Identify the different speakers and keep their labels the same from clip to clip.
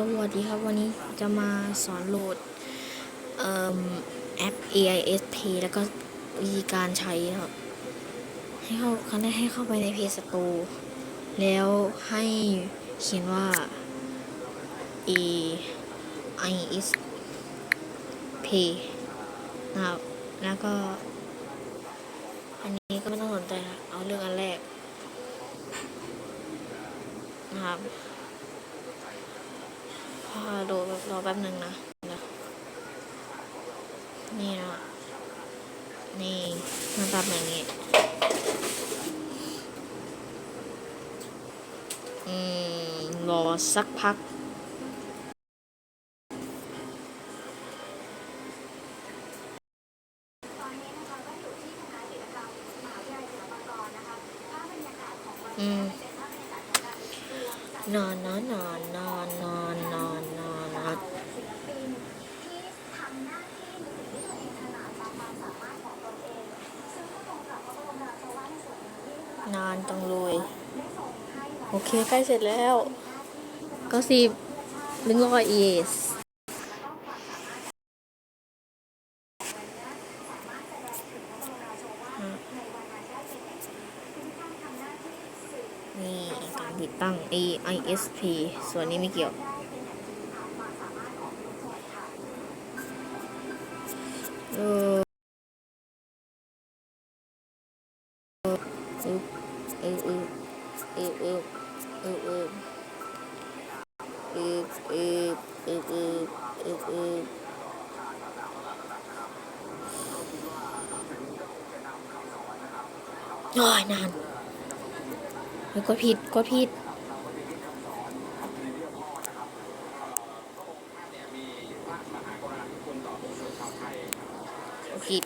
Speaker 1: วัสดีครับ วันนี้จะมาสอนโหลดเอิ่มแอป AIS Pay แล้วก็วิธีการใช้ครับให้เข้าครั้งแรกให้เข้าไปใน Play Store แล้วให้เขียนว่า AIS Pay นะครับแล้วก็ อันนี้ก็ไม่ต้องสนใจนะเอาเรื่องอันแรกนะครับ พอดูแบบรอแป๊บหนึ่งนะเดี๋ยวนี่นะนี่หน้าตาแบบนี้ อืม รอสักพักอืม นอนนอนนอนนอนนอนนอนนอนนอนนานจังเลยโอเคใกล้เสร็จแล้วก็สิบลิงก์รอยเอสนี่ ติดตั้ง AISP ส่วนนี้ไม่เกี่ยว เออเออเออเออเออเออเออเออเออเออเออเออเออเออโอ้ยนาน เฮ้ยกดผิดกดผิดผิด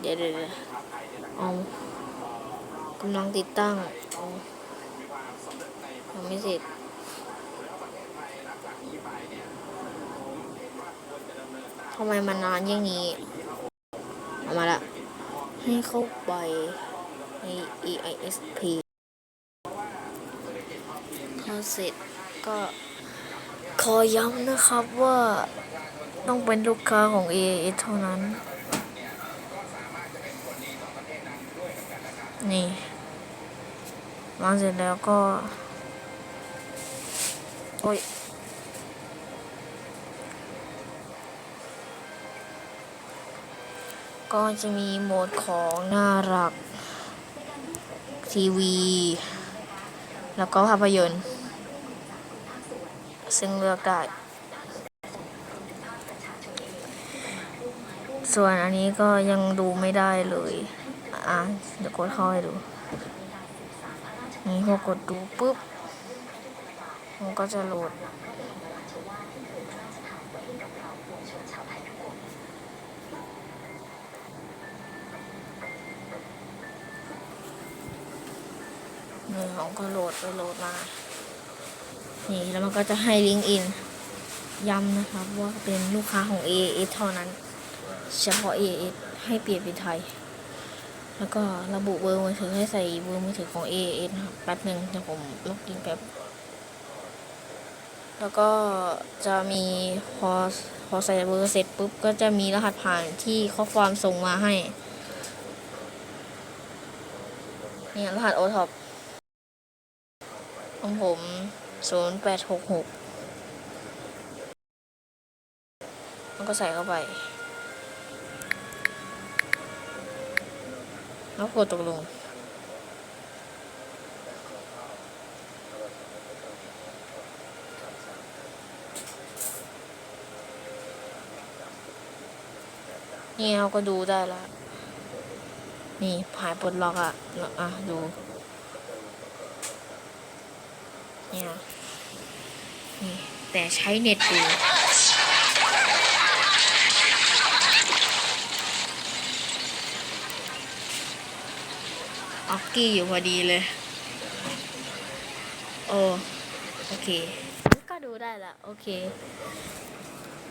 Speaker 1: เดี๋ยวเดี๋ยวเอากำลังติดตั้งเอายังไม่เสร็จทำไมมันนานอย่างนี้ เอามาละ ให้เข้าไปใน EISP พอเสร็จก็ขอย้ำนะครับว่าต้องเป็นลูกค้าของ AIS เท่านั้น นี่วางเสร็จแล้วก็ โอ้ย ก็จะมีโหมดของน่ารัก ทีวี แล้วก็ภาพยนตร์ ซึ่งเลือกได้ ส่วนอันนี้ก็ยังดูไม่ได้เลย อะ เดี๋ยวกดเข้าให้ดู นี่พอกดดูปุ๊บ มันก็จะโหลด นี่มันก็โหลดไปโหลดมา นี่แล้วมันก็จะให้ลิงก์อิน ย้ำนะครับว่าเป็นลูกค้าของ AAS เท่านั้น เฉพาะ AAS ให้เปลี่ยนเป็นไทย แล้วก็ระบุเบอร์มือถือให้ใส่เบอร์มือถือของ AAS นะครับแป๊บหนึ่งเดี๋ยวผมล็อกอินแป๊บ แล้วก็จะมีพอพอใส่เบอร์เสร็จปุ๊บ ก็จะมีรหัสผ่านที่ข้อความส่งมาให้ เนี่ยรหัสโอท็อป ของผมศูนย์แปดหกหกแล้วก็ใส่เข้าไปแล้วกดตกลง นี่เราก็ดูได้แล้วนี่หายปลดล็อกอะอะ ดู เนี่ยนี่แต่ใช้เน็ตดูออกกี้อยู่พอดีเลย โอ้โอเค ก็ดูได้ละโอเค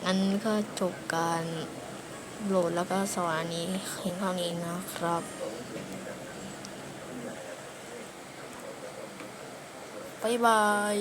Speaker 1: งั้นก็จบการโหลดแล้วก็สอนอันนี้เพียงเท่านี้นะครับ บ๊ายบาย